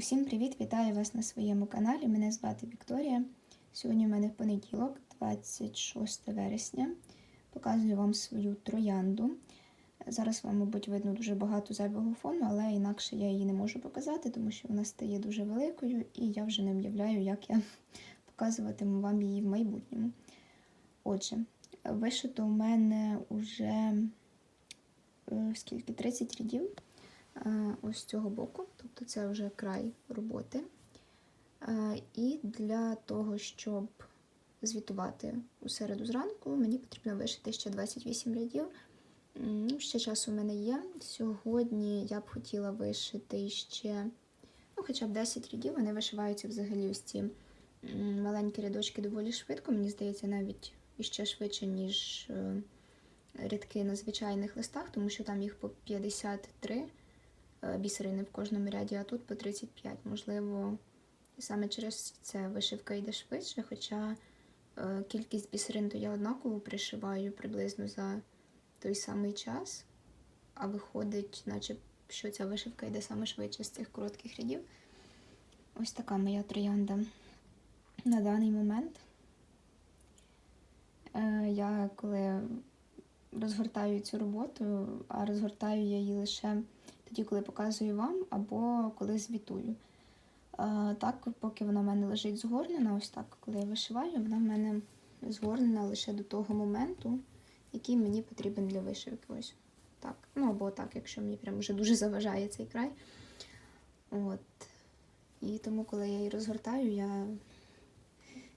Усім привіт! Вітаю вас на своєму каналі. Мене звати Вікторія. Сьогодні в мене понеділок, 26 вересня. Показую вам свою троянду. Зараз вам, мабуть, видно дуже багато зайвого фону, але інакше я її не можу показати, тому що вона стає дуже великою, і я вже не уявляю, як я показуватиму вам її в майбутньому. Отже, вишито у мене вже е, скільки 30 рядів ось з цього боку, тобто це вже край роботи. Е, І для того, щоб звітувати у середу зранку, мені потрібно вишити ще 28 рядів. Ну, ще часу в мене є. Сьогодні я б хотіла вишити ще ну, хоча б 10 рядів. Вони вишиваються взагалі ось ці маленькі рядочки доволі швидко. Мені здається, навіть іще швидше, ніж е, рядки на звичайних листах, тому що там їх по 53 е, бісерини в кожному ряді, а тут по 35. Можливо, саме через це вишивка йде швидше, хоча е, кількість бісерин то я однаково пришиваю приблизно за той самий час, а виходить, наче що ця вишивка йде саме швидше з цих коротких рядів. Ось така моя троянда на даний момент. Е, Я коли розгортаю цю роботу, а розгортаю я її лише тоді, коли показую вам, або коли звітую. Е, Так, поки вона в мене лежить згорнена, ось так, коли я вишиваю, вона в мене згорнена лише до того моменту, який мені потрібен для вишивки. Ось так. Ну або так, якщо мені прям вже дуже заважає цей край. От. І тому, коли я її розгортаю, я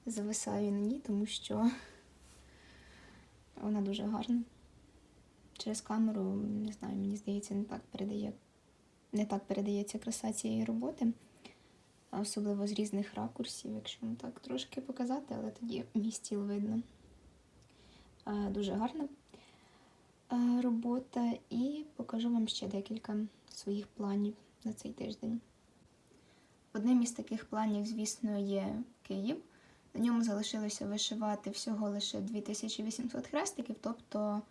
зависаю на ній, тому що вона дуже гарна. Через камеру, не знаю, мені здається, не так передає, не так передається краса цієї роботи, особливо з різних ракурсів, якщо вам так трошки показати, але тоді мій стіл видно. Е, Дуже гарна е, робота, і покажу вам ще декілька своїх планів на цей тиждень. Одним із таких планів, звісно, є Київ. На ньому залишилося вишивати всього лише 2800 хрестиків, тобто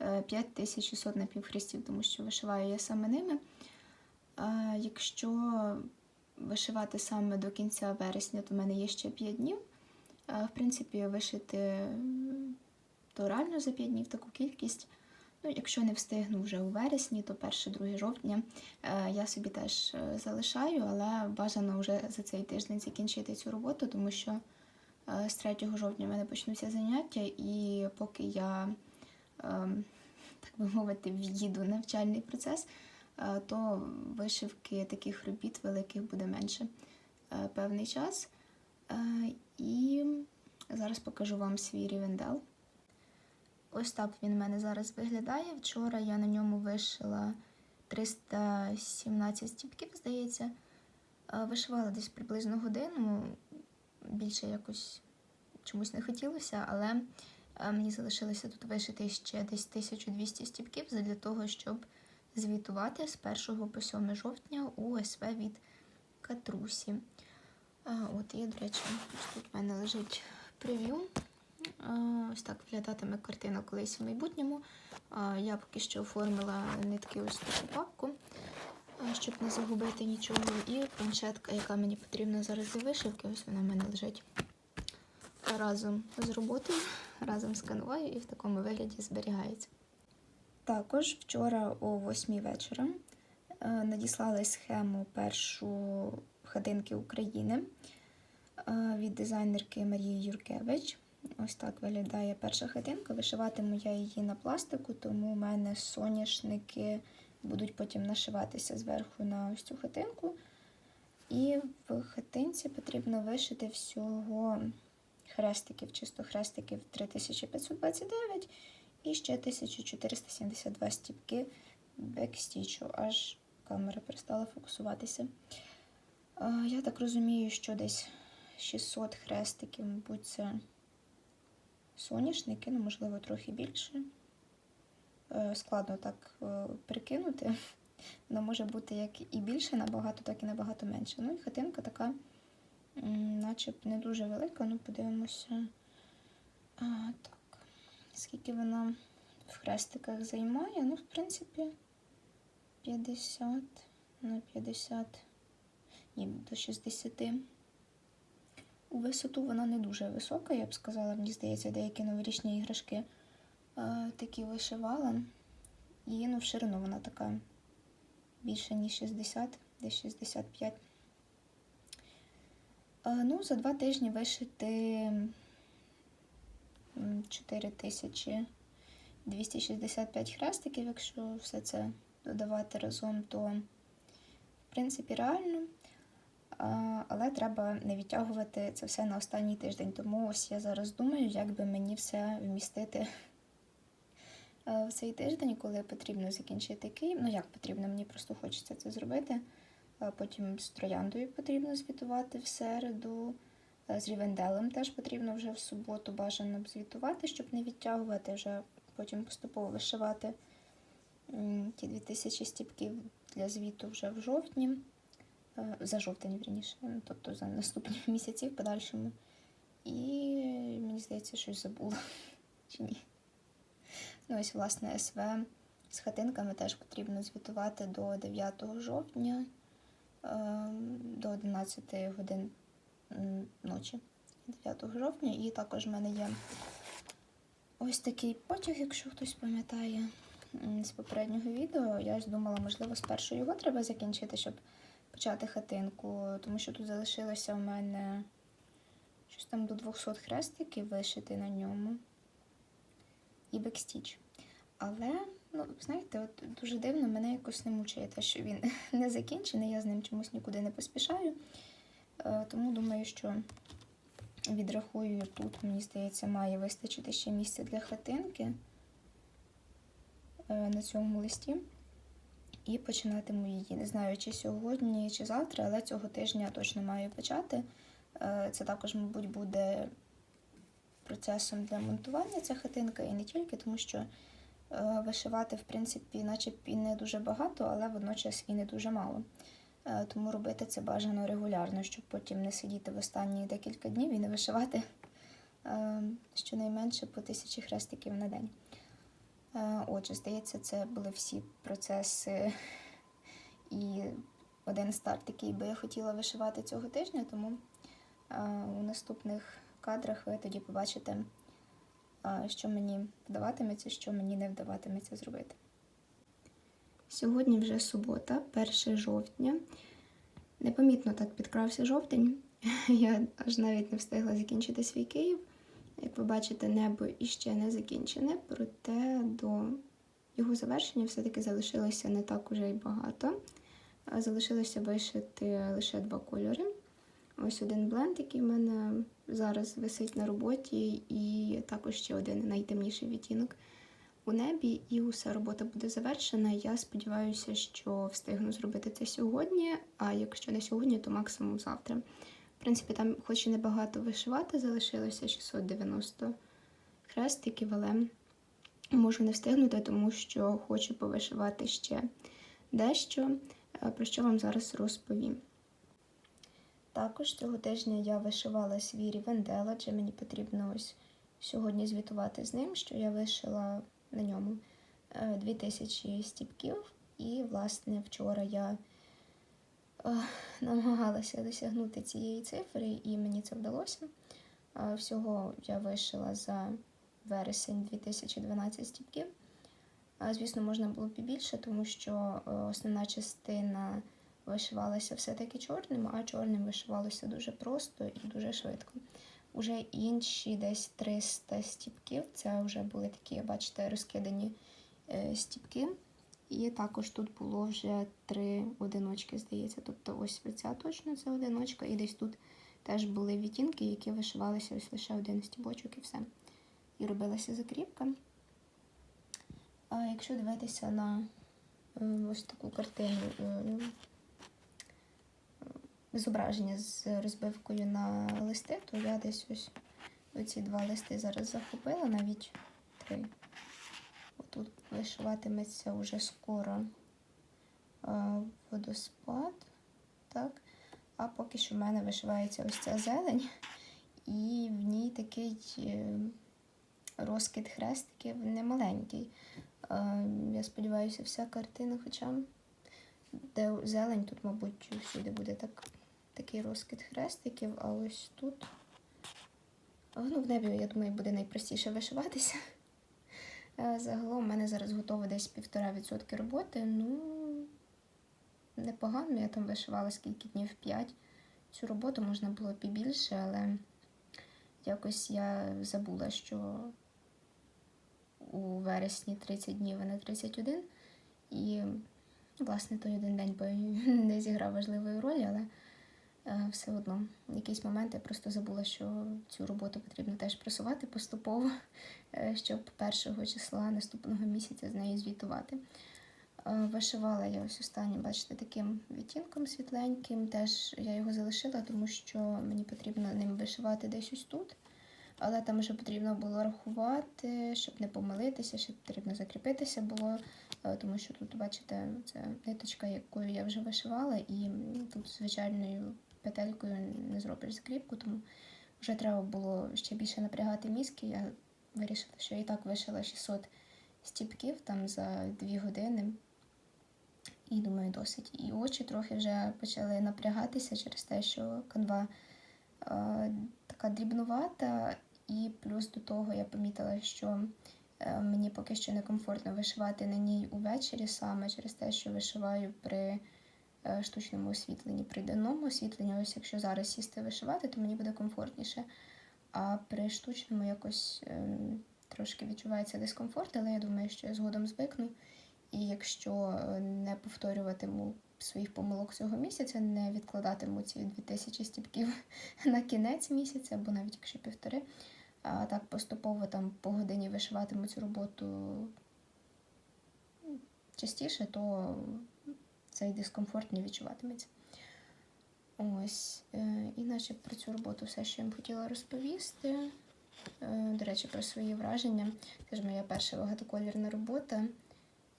е, 5600 напівхрестів, тому що вишиваю я саме ними. Якщо вишивати саме до кінця вересня, то в мене є ще 5 днів. В принципі, вишити то реально за 5 днів таку кількість. Ну, якщо не встигну вже у вересні, то 1-2 жовтня е, я собі теж е, залишаю, але бажано вже за цей тиждень закінчити цю роботу, тому що е, з 3 жовтня в мене почнуться заняття, і поки я, ем, так би мовити, в'їду навчальний процес, то вишивки таких робіт великих буде менше е, певний час. Е, І зараз покажу вам свій рівендел. Ось так він в мене зараз виглядає. Вчора я на ньому вишила 317 стіпків, здається. Е, Вишивала десь приблизно годину. Більше якось чомусь не хотілося, але е, мені залишилося тут вишити ще десь 1200 стіпків для того, щоб звітувати з 1 по 7 жовтня у СВ від Катрусі. От і, до речі, тут в мене лежить прев'ю. Ось так виглядатиме картина колись в майбутньому. Я поки що оформила нитки ось таку папку, щоб не загубити нічого. І планшетка, яка мені потрібна зараз для вишивки, ось вона в мене лежить разом з роботою, разом з канвою і в такому вигляді зберігається. Також вчора о 8 вечора е, надіслали схему першу хатинки України е, від дизайнерки Марії Юркевич. Ось так виглядає перша хатинка. Вишиватиму я її на пластику, тому у мене соняшники будуть потім нашиватися зверху на ось цю хатинку. І в хатинці потрібно вишити всього хрестиків, чисто хрестиків 3529 і ще 1472 стіпки бекстічу, аж камера перестала фокусуватися. Я так розумію, що десь 600 хрестиків, мабуть, це соняшники, ну, можливо, трохи більше. Е, Складно так е, прикинути. Воно може бути як і більше набагато, так і набагато менше. Ну і хатинка така, наче не дуже велика, ну подивимося. А, так, скільки вона в хрестиках займає? Ну, в принципі, 50 на 50. і до 60. У висоту вона не дуже висока, я б сказала. Мені здається, деякі новорічні іграшки е, такі вишивала. І ну, в ширину вона така більше, ніж 60, десь 65. Е, ну, за два тижні вишити 4265 хрестиків, якщо все це додавати разом, то в принципі реально. Але треба не відтягувати це все на останній тиждень. Тому ось я зараз думаю, як би мені все вмістити е, в цей тиждень, коли потрібно закінчити Київ. Ну як потрібно, мені просто хочеться це зробити. Потім з трояндою потрібно звітувати в середу. Е, З Рівенделем теж потрібно вже в суботу бажано звітувати, щоб не відтягувати, вже потім поступово вишивати ті 2000 стіпків для звіту вже в жовтні. Е, За жовтень, вірніше, ну, тобто за наступні місяці в подальшому. І мені здається, щось забула. Чи ні? Ну, ось, власне, СВ з хатинками теж потрібно звітувати до 9 жовтня, е, до 11 годин ночі 9 жовтня. І також в мене є ось такий потяг, якщо хтось пам'ятає з попереднього відео. Я ось думала, можливо, спершу його треба закінчити, щоб почати хатинку, тому що тут залишилося в мене щось там до 200 хрестиків вишити на ньому і бекстіч. Але, ну, знаєте, от дуже дивно мене якось не мучає те, що він не закінчений, я з ним чомусь нікуди не поспішаю. Е, Тому думаю, що відрахую тут, мені здається, має вистачити ще місця для хатинки е, на цьому листі. І починатиму її. Не знаю, чи сьогодні, чи завтра, але цього тижня точно маю почати. Е, Це також, мабуть, буде процесом для монтування ця хатинка і не тільки, тому що вишивати, в принципі, наче і не дуже багато, але водночас і не дуже мало. Е, Тому робити це бажано регулярно, щоб потім не сидіти в останні декілька днів і не вишивати е, щонайменше по тисячі хрестиків на день. Е, Отже, здається, це були всі процеси і один старт, який би я хотіла вишивати цього тижня, тому у наступних кадрах ви тоді побачите, що мені вдаватиметься, що мені не вдаватиметься зробити. Сьогодні вже субота, 1 жовтня. Непомітно так підкрався жовтень. Я аж навіть не встигла закінчити свій Київ. Як ви бачите, небо іще не закінчене, проте до його завершення все-таки залишилося не так уже й багато. Залишилося вишити лише два кольори. Ось один бленд, який в мене зараз висить на роботі, і також ще один найтемніший відтінок у небі, і уся робота буде завершена. Я сподіваюся, що встигну зробити це сьогодні, а якщо не сьогодні, то максимум завтра. В принципі, там хоч і небагато вишивати, залишилося 690 хрестиків, але можу не встигнути, тому що хочу повишивати ще дещо, е, про що вам зараз розповім. Також цього тижня я вишивала свій рівендел, адже мені потрібно ось сьогодні звітувати з ним, що я вишила на ньому е, 2000 стіпків. І, власне, вчора я е, намагалася досягнути цієї цифри, і мені це вдалося. Е, Всього я вишила за вересень 2012 стіпків. Звісно, можна було б і більше, тому що е, основна частина вишивалася все-таки чорним, а чорним вишивалося дуже просто і дуже швидко. Уже інші десь 300 стіпків. Це вже були такі, бачите, розкидані е, стіпки. І також тут було вже три одиночки, здається. Тобто ось ця точно це одиночка, і десь тут теж були відтінки, які вишивалися ось лише один стібочок і все. І робилася закріпка. А якщо дивитися на е, ось таку картину е, зображення з розбивкою на листи, то я десь ось оці два листи зараз захопила, навіть три. Отут вишиватиметься вже скоро е, водоспад. Так. А поки що в мене вишивається ось ця зелень, і в ній такий е, розкид хрестиків немаленький. Е, Я сподіваюся, вся картина, хоча де зелень, тут, мабуть, всюди буде так такий розкид хрестиків, а ось тут. Ну, в небі, я думаю, буде найпростіше вишиватися. Е, Загалом в мене зараз готово десь півтора відсотки роботи. Ну, непогано, я там вишивала скільки днів п'ять. Цю роботу можна було б і більше, але якось я забула, що у вересні 30 днів, а не 31. І, власне, той один день не зіграв важливої ролі, але все одно в якийсь момент я просто забула, що цю роботу потрібно теж просувати поступово, е, щоб першого числа наступного місяця з нею звітувати. Е, Вишивала я ось останнім, бачите, таким відтінком світленьким. Теж я його залишила, тому що мені потрібно ним вишивати десь ось тут. Але там вже потрібно було рахувати, щоб не помилитися, ще потрібно закріпитися було, е, тому що тут, бачите, це ниточка, якою я вже вишивала, і тут звичайною петелькою не зробиш закріпку, тому вже треба було ще більше напрягати мізки. Я вирішила, що і так вишила 600 стіпків там за 2 години. І думаю, досить. І очі трохи вже почали напрягатися через те, що канва е, така дрібнувата, і плюс до того я помітила, що е, мені поки що некомфортно вишивати на ній увечері саме через те, що вишиваю при штучному освітленні, при денному освітленні. Ось якщо зараз сісти вишивати, то мені буде комфортніше. А при штучному якось ем, трошки відчувається дискомфорт, але я думаю, що я згодом звикну. І якщо е, не повторюватиму своїх помилок цього місяця, не відкладатиму ці 2000 стіпків на кінець місяця, або навіть якщо півтори, а так поступово там по годині вишиватиму цю роботу частіше, то цей дискомфорт не відчуватиметься. Ось, е, і наче про цю роботу все, що я хотіла розповісти. Е, До речі, про свої враження. Це ж моя перша багатоколірна робота.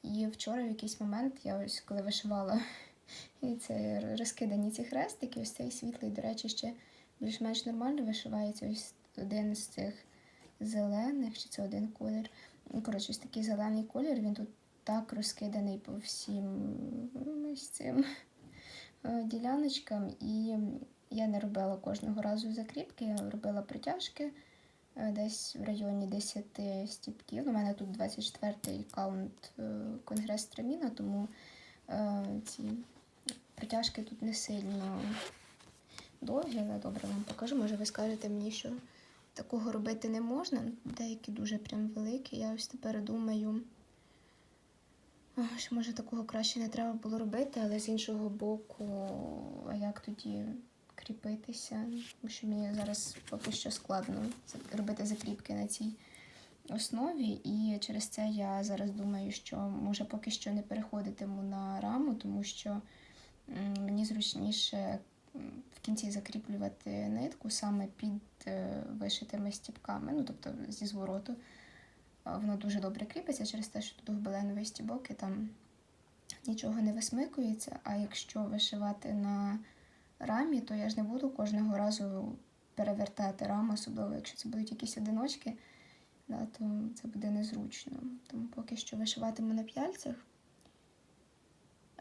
І вчора в якийсь момент я ось коли вишивала і це розкидані ці хрестики, ось цей світлий, до речі, ще більш-менш нормально вишивається. Ось один з цих зелених, чи це один колір. Коротше, ось такий зелений колір, він тут так розкиданий по всім ось цим е, діляночкам. І я не робила кожного разу закріпки, я робила притяжки е, десь в районі 10 стіпків. У мене тут 24-й каунт е, конгрес Треміна, тому ці притяжки тут не сильно довгі, але добре вам покажу. Може, ви скажете мені, що такого робити не можна. Деякі дуже прям великі. Я ось тепер думаю, що може такого краще не треба було робити, але з іншого боку, а як тоді кріпитися? Тому що мені зараз поки що складно робити закріпки на цій основі, і через це я зараз думаю, що може поки що не переходитиму на раму, тому що мені зручніше в кінці закріплювати нитку саме під е, вишитими стіпками, ну тобто зі звороту. Воно дуже добре кріпиться через те, що тут гобеленовий стібок там нічого не висмикується. А якщо вишивати на рамі, то я ж не буду кожного разу перевертати раму, особливо якщо це будуть якісь одиночки, да, то це буде незручно. Тому поки що вишиватиму на п'яльцях.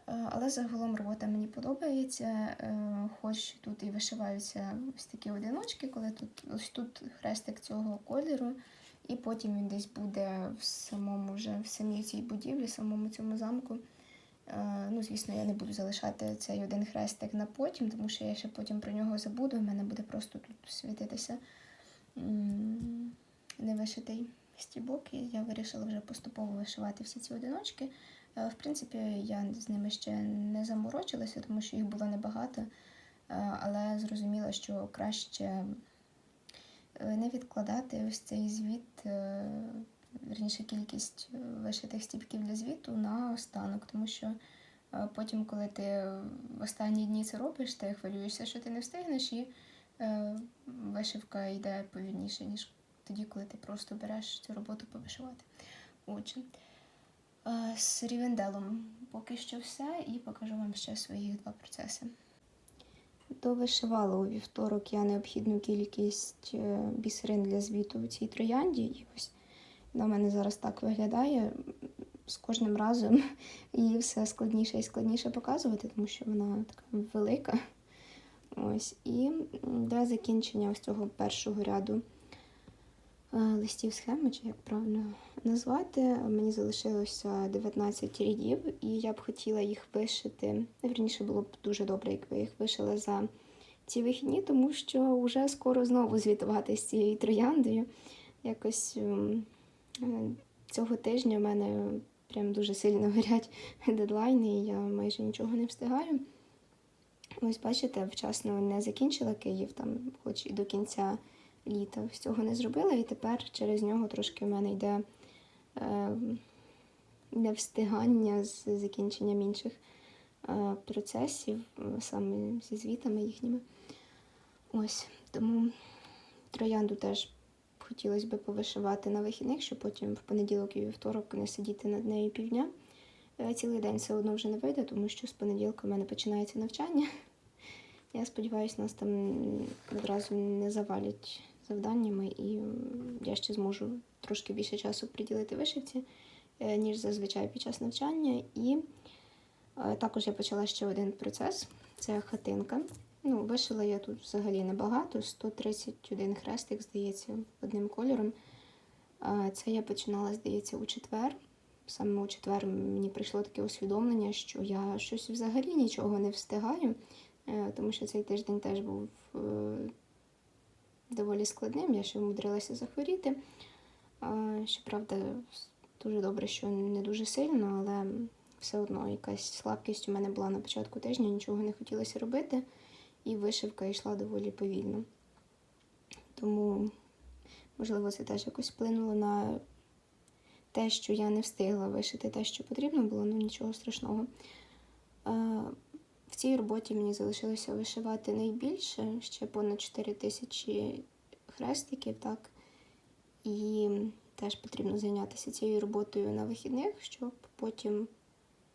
Е, Але загалом робота мені подобається. Е, Хоч тут і вишиваються ось такі одиночки, коли тут ось тут хрестик цього кольору, і потім він десь буде в самому вже в самій цій будівлі, в самому цьому замку. Е, Ну, звісно, я не буду залишати цей один хрестик на потім, тому що я ще потім про нього забуду. У мене буде просто тут світитися невишитий стібок, і я вирішила вже поступово вишивати всі ці одиночки. Е, В принципі, я з ними ще не заморочилася, тому що їх було небагато, Е, але зрозуміла, що краще не відкладати ось цей звіт, е, верніше кількість е, вишитих стібків для звіту на останок, тому що е, потім, коли ти в останні дні це робиш, ти хвилюєшся, що ти не встигнеш, і е, вишивка йде повільніше, ніж тоді, коли ти просто береш цю роботу повишивати. Отже. Е, З рівенделом поки що все, і покажу вам ще свої два процеси. Довишивала у вівторок я необхідну кількість е, бісерин для звіту у цій троянді. І ось в мене зараз так виглядає. З кожним разом її все складніше і складніше показувати, тому що вона така велика. Ось. І для закінчення ось цього першого ряду листів схеми, чи як правильно назвати, мені залишилося 19 рядів, і я б хотіла їх вишити. Вірніше було б дуже добре, якби їх вишила за ці вихідні, тому що вже скоро знову звітувати з цією трояндою. Якось ем, е, цього тижня в мене прям дуже сильно горять дедлайни, і я майже нічого не встигаю. Ось бачите, вчасно не закінчила Київ, там, хоч і до кінця літа всього не зробила, і тепер через нього трошки в мене йде е, невстигання з закінченням інших е, процесів, е, саме зі звітами їхніми. Ось, тому троянду теж хотілося б повишивати на вихідних, щоб потім в понеділок і вівторок не сидіти над нею півдня. Е, Цілий день все одно вже не вийде, тому що з понеділка в мене починається навчання. Я сподіваюся, нас там одразу не завалять завданнями, і я ще зможу трошки більше часу приділити вишивці, е, ніж зазвичай під час навчання. І е, також я почала ще один процес це хатинка. Ну, вишила я тут взагалі небагато, 131 хрестик, здається, одним кольором. Це я починала, здається, у четвер. Саме у четвер мені прийшло таке усвідомлення, що я щось взагалі нічого не встигаю, е, тому що цей тиждень теж був е, доволі складним. Я ще вмудрилася захворіти. Щоправда, дуже добре, що не дуже сильно, але все одно якась слабкість у мене була на початку тижня, нічого не хотілося робити, і вишивка йшла доволі повільно. Тому, можливо, це теж якось вплинуло на те, що я не встигла вишити те, що потрібно було, ну нічого страшного. В цій роботі мені залишилося вишивати найбільше, ще понад 4 тисячі хрестиків, так. І теж потрібно зайнятися цією роботою на вихідних, щоб потім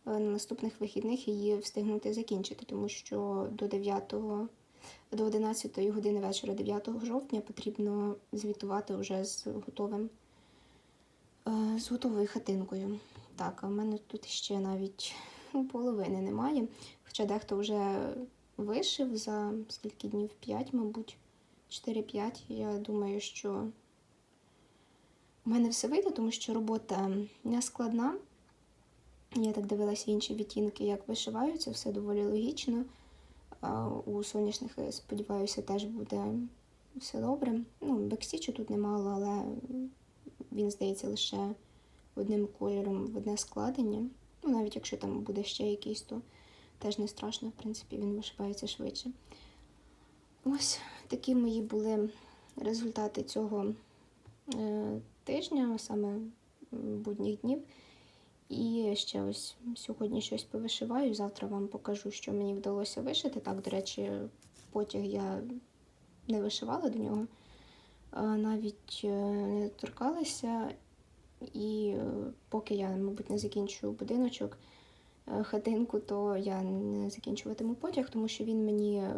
е, на наступних вихідних її встигнути закінчити, тому що до 9 до 11 години вечора 9 жовтня потрібно звітувати вже з готовим е, з готовою хатинкою. Так, а в мене тут ще навіть половини немає. Хоча дехто вже вишив за скільки днів? 5, мабуть, 4-5. Я думаю, що у мене все вийде, тому що робота не складна. Я так дивилася інші відтінки, як вишиваються, все доволі логічно. У соняшних, сподіваюся, теж буде все добре. Ну, бекстічу тут немало, але він здається лише одним кольором в одне складення. Ну, навіть якщо там буде ще якийсь, то теж не страшно, в принципі, він вишивається швидше. Ось такі мої були результати цього е, тижня, саме будніх днів. І ще ось сьогодні щось повишиваю. Завтра вам покажу, що мені вдалося вишити. Так, до речі, потяг я не вишивала до нього, навіть е, не торкалася. І е, поки я, мабуть, не закінчу будиночок, е, хатинку, то я не закінчуватиму потяг, тому що він мені е,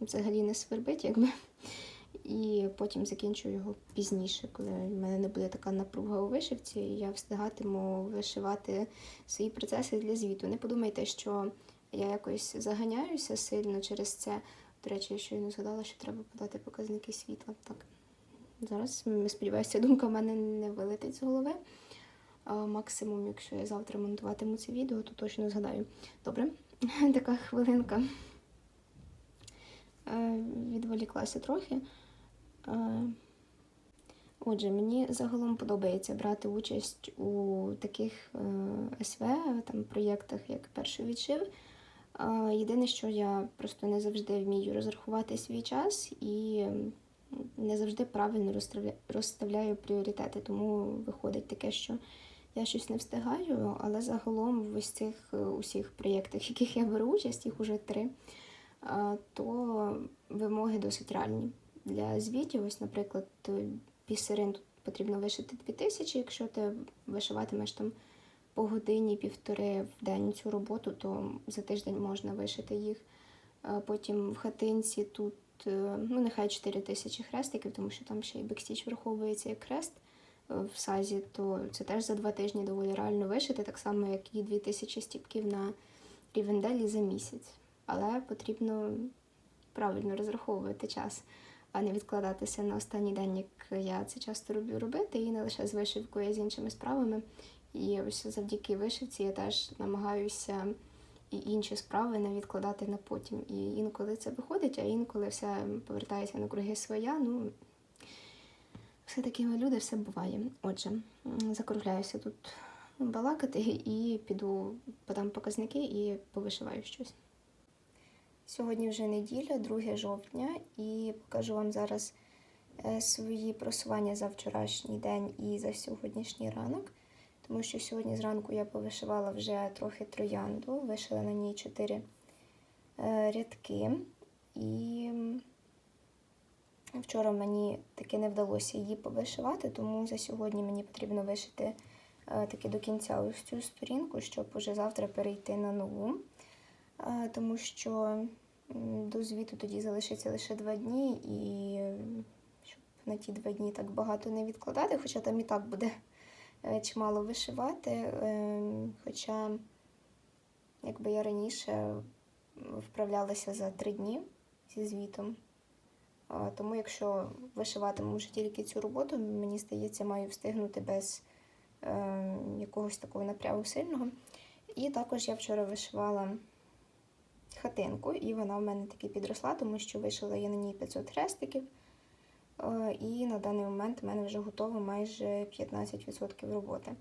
взагалі не свербить, якби. І потім закінчу його пізніше, коли в мене не буде така напруга у вишивці, і я встигатиму вишивати свої процеси для звіту. Не подумайте, що я якось заганяюся сильно через це. До речі, я щойно згадала, що треба подати показники світла. Так, зараз сподіваюся, думка в мене не вилетить з голови. Максимум, якщо я завтра монтуватиму це відео, то точно згадаю. Добре, така хвилинка. Е, Відволіклася трохи. Е, Отже, мені загалом подобається брати участь у таких е, СВ, там, проєктах, як перший відшив. Єдине, що я просто не завжди вмію розрахувати свій час і не завжди правильно розставляю пріоритети, тому виходить таке, що я щось не встигаю, але загалом в ось цих е, усіх проєктах, в яких я беру участь, їх уже три, е, то вимоги досить реальні. Для звітів, ось, наприклад, бісерин тут потрібно вишити 2000, якщо ти вишиватимеш там по годині, півтори в день цю роботу, то за тиждень можна вишити їх. Потім в хатинці тут, е, ну нехай 4 тисячі хрестиків, тому що там ще й бекстіч враховується як хрест е, в сазі, то це теж за два тижні доволі реально вишити, так само, як і 2000 стіпків на рівенделі за місяць. Але потрібно правильно розраховувати час, а не відкладатися на останній день, як я це часто люблю робити, і не лише з вишивкою, а з іншими справами. І ось завдяки вишивці я теж намагаюся і інші справи не відкладати на потім. І інколи це виходить, а інколи все повертається на круги своя. Ну, все таки ми люди, все буває. Отже, закругляюся тут балакати і піду подам показники і повишиваю щось. Сьогодні вже неділя, 2 жовтня, і покажу вам зараз е, свої просування за вчорашній день і за сьогоднішній ранок. Тому що сьогодні зранку я повишивала вже трохи троянду, вишила на ній 4 рядки. І вчора мені таки не вдалося її повишивати, тому за сьогодні мені потрібно вишити е, таки до кінця ось цю сторінку, щоб уже завтра перейти на нову. Е, Тому що до звіту тоді залишиться лише два дні, і е, щоб на ті два дні так багато не відкладати, хоча там і так буде е, чимало вишивати. е, Хоча, якби я раніше вправлялася за три дні зі звітом. Тому якщо вишиватиму вже тільки цю роботу, мені здається, маю встигнути без е, якогось такого напрягу сильного. І також я вчора вишивала хатинку, і вона в мене таки підросла, тому що вишила я на ній 500 хрестиків. Е, і на даний момент в мене вже готово майже 15% роботи.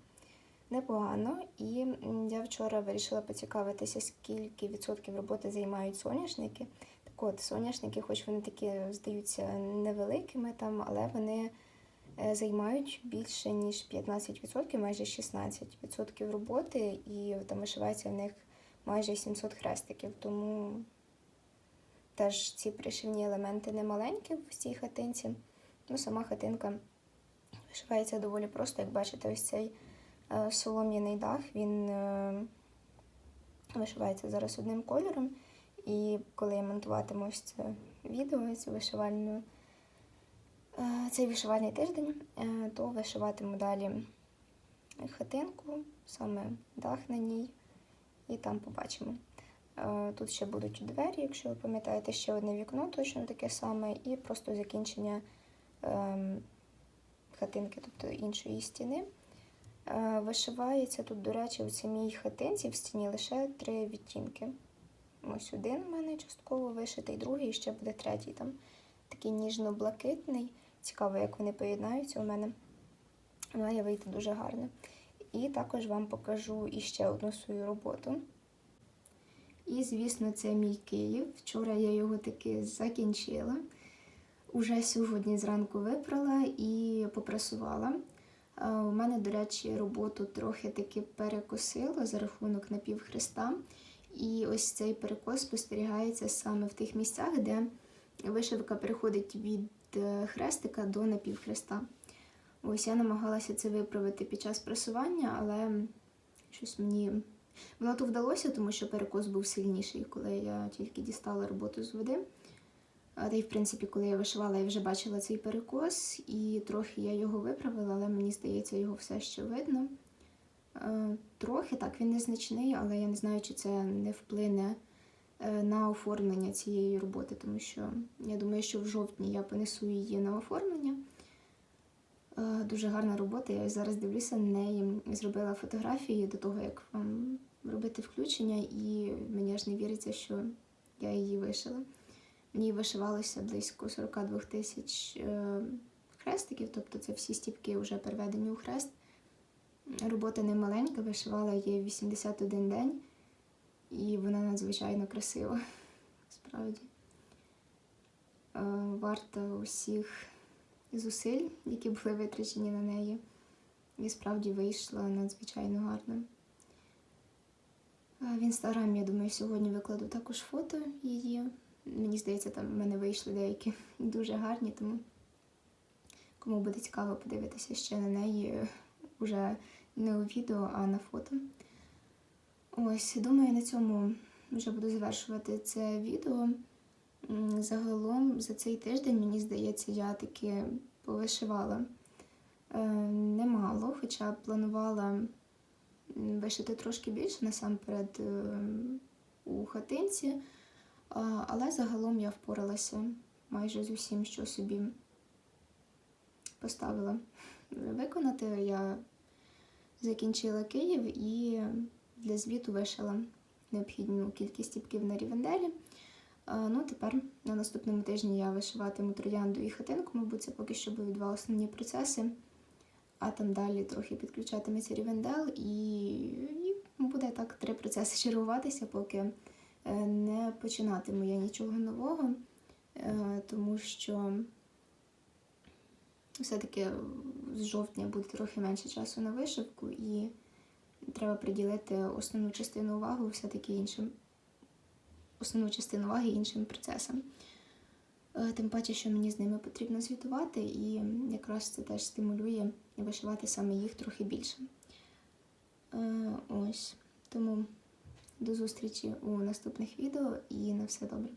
Непогано. І я вчора вирішила поцікавитися, скільки відсотків роботи займають соняшники. Так от, соняшники, хоч вони такі здаються невеликими, там, але вони е, займають більше, ніж 15%, майже 16% роботи, і там вишивається в них майже 700 хрестиків. Тому теж ці пришивні елементи не маленькі в цій хатинці. Ну, сама хатинка вишивається доволі просто, як бачите, ось цей е, солом'яний дах, він е, вишивається зараз одним кольором. І коли я монтуватиму ось це відео, цю вишивальну, е, цей вишивальний тиждень, то вишиватиму далі хатинку, саме дах на ній, і там побачимо. Е, Тут ще будуть двері, якщо ви пам'ятаєте, ще одне вікно, точно таке саме, і просто закінчення ем, хатинки, тобто іншої стіни. Е, Вишивається тут, до речі, у самій хатинці в стіні лише три відтінки. Ось один у мене частково вишитий, другий і ще буде третій. Там такий ніжно-блакитний. Цікаво, як вони поєднаються у мене. Має вийти дуже гарно. І також вам покажу іще одну свою роботу. І, звісно, це мій Київ. Вчора я його таки закінчила. Уже сьогодні зранку випрала і попрасувала. Е, У мене, до речі, роботу трохи таки перекосило за рахунок напівхреста. І ось цей перекос спостерігається саме в тих місцях, де вишивка переходить від е, хрестика до напівхреста. Ось я намагалася це виправити під час прасування, але щось мені воно то вдалося, тому що перекос був сильніший, коли я тільки дістала роботу з води. Та й, в принципі, коли я вишивала, я вже бачила цей перекос, і трохи я його виправила, але мені здається, його все ще видно. Трохи так, він незначний, але я не знаю, чи це не вплине е, на оформлення цієї роботи, тому що я думаю, що в жовтні я понесу її на оформлення. Е, Дуже гарна робота. Я зараз дивлюся на неї. Зробила фотографії до того, як вам робити включення, і мені аж не віриться, що я її вишила. Мені вишивалося близько 42 тисяч е, хрестиків, тобто це всі стіпки вже переведені у хрест. Робота не маленька, вишивала її 81 день, і вона надзвичайно красива, справді. Е, Варта усіх зусиль, які були витрачені на неї. І справді вийшла надзвичайно гарно. В інстаграмі, я думаю, сьогодні викладу також фото її. Мені здається, там в мене вийшли деякі дуже гарні, тому кому буде цікаво подивитися ще на неї уже не у відео, а на фото. Ось, думаю, на цьому вже буду завершувати це відео. Загалом за цей тиждень, мені здається, я таки повишивала е, немало, хоча планувала вишити трошки більше насамперед е, у хатинці. Але загалом я впоралася майже з усім, що собі поставила виконати. Я закінчила Київ і для звіту вишила необхідну кількість тіпків на рівенделі. Ну, тепер на наступному тижні я вишиватиму троянду і хатинку, мабуть, це поки що будуть два основні процеси. А там далі трохи підключатиметься рівендел, і, і буде так три процеси чергуватися, поки е, не починатиму я нічого нового, е, тому що все-таки з жовтня буде трохи менше часу на вишивку, і треба приділити основну частину уваги все-таки іншим, основну частину уваги іншим процесам. Е, Тим паче, що мені з ними потрібно звітувати, і якраз це теж стимулює вишивати саме їх трохи більше. Е, Ось. Тому до зустрічі у наступних відео і на все добре.